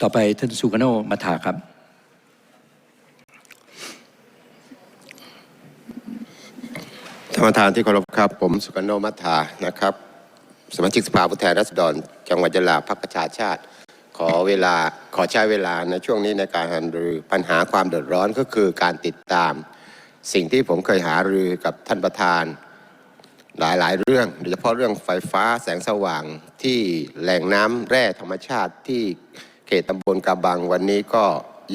ต่อไปท่านสุกโนมาถาครับ ท่านประธานที่เคารพครับ ผมสุกันโนมัทานะครับ สมาชิกสภาผู้แทนราษฎร จังหวัดยะลาพรรคประชาชาติ ขอเวลาขอใช้เวลาในช่วงนี้ในการหารือปัญหาความเดือดร้อนก็คือการติดตาม สิ่งที่ผมเคยหารือกับท่านประธานหลายๆ เรื่องโดยเฉพาะเรื่องไฟฟ้าแสงสว่างที่แหล่งน้ำแร่ธรรมชาติที่ เขตตำบลกระบังวันนี้ก็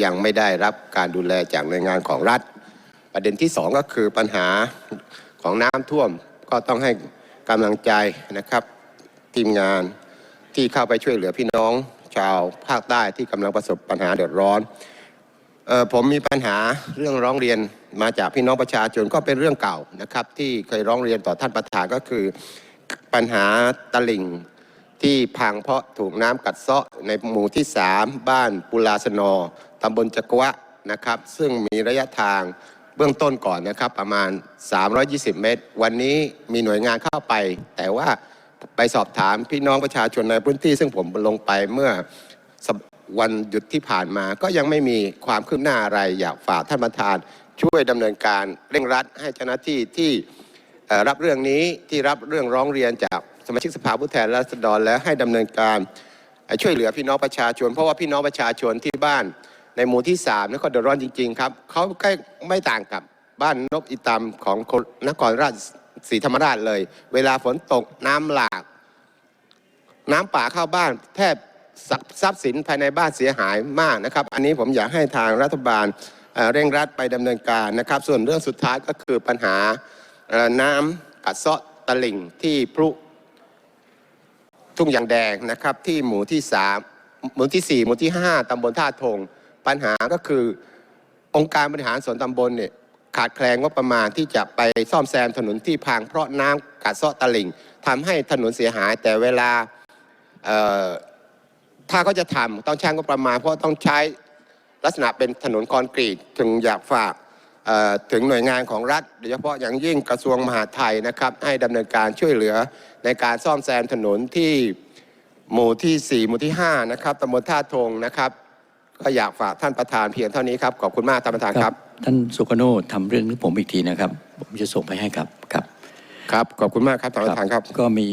ยังไม่ได้รับการดูแลจากหน่วยงานของรัฐ ประเด็นที่สองก็คือปัญหาของน้ำท่วมก็ต้องให้กำลังใจนะครับทีมงานที่เข้าไปช่วยเหลือพี่น้องชาวภาคใต้ที่กำลังประสบปัญหาเดือดร้อนออผมมีปัญหาเรื่องร้องเรียนมาจากพี่น้องประชาชนก็เป็นเรื่องเก่านะครับ ที่เคยร้องเรียนต่อท่านประธานก็คือปัญหาตลิ่ง ที่พังเพราะถูกน้ำกัดเซาะในหมู่ที่ 3 บ้านปุลาสนอตำบลจักวะนะครับ ซึ่งมีระยะทางเบื้องต้นก่อนนะครับประมาณ 320 เมตร วันนี้มีหน่วยงานเข้าไป แต่ว่าไปสอบถามพี่น้องประชาชนในพื้นที่ ซึ่งผมลงไปเมื่อวันหยุดที่ผ่านมาก็ยังไม่มีความคืบหน้าอะไรอยากฝากท่านประธาน ช่วยดำเนินการเร่งรัดให้เจ้าหน้าที่ที่รับเรื่องนี้ที่รับเรื่องร้องเรียนจาก สมาชิกสภาผู้แทนราษฎรและให้ดำเนินการช่วยเหลือพี่น้องประชาชน เพราะว่าพี่น้องประชาชนที่บ้านในหมู่ที่3นี่ก็เดือดร้อนจริง ๆ ครับเขาใกล้ไม่ต่างกับบ้านนบอิตามของนครราชสีธรรมราชเลย เวลาฝนตกน้ำหลาก น้ำป่าเข้าบ้านแทบทรัพย์สินภายในบ้านเสียหายมากนะครับ อันนี้ผมอยากให้ทางรัฐบาลเร่งรัดไปดำเนินการนะครับ ส่วนเรื่องสุดท้ายก็คือปัญหาน้ำกัดเซาะตลิ่งที่พลุ ทุ่งยางแดงนะครับ ที่หมู่ที่สามหมู่ที่สี่หมู่ที่ห้าตำบลท่าทง ปัญหาก็คือองค์การบริหารส่วนตำบลเนี่ยขาดแคลนงบประมาณที่จะไปซ่อมแซมถนนที่พังเพราะน้ำกัดเซาะตลิ่งทำให้ถนนเสียหายแต่เวลาถ้าเขาจะทำต้องใช้งบประมาณ เพราะต้องใช้ลักษณะเป็นถนนคอนกรีตถึงอยากฝาก ถึงหน่วยงานของรัฐโดยเฉพาะอย่างยิ่งกระทรวงมหาดไทยนะครับให้ดำเนินการช่วยเหลือในการซ่อมแซมถนนที่หมู่ที่ 4 หมู่ที่ 5 นะครับตำบลท่าทงนะครับก็อยากฝากท่านประธานเพียงเท่านี้ครับขอบคุณมากท่านประธานครับ ท่านสุกโนทำเรื่องนี้ผมอีกทีนะครับ ผมจะส่งไปให้ครับครับ ครับขอบคุณมากครับท่านประธานครับก็มี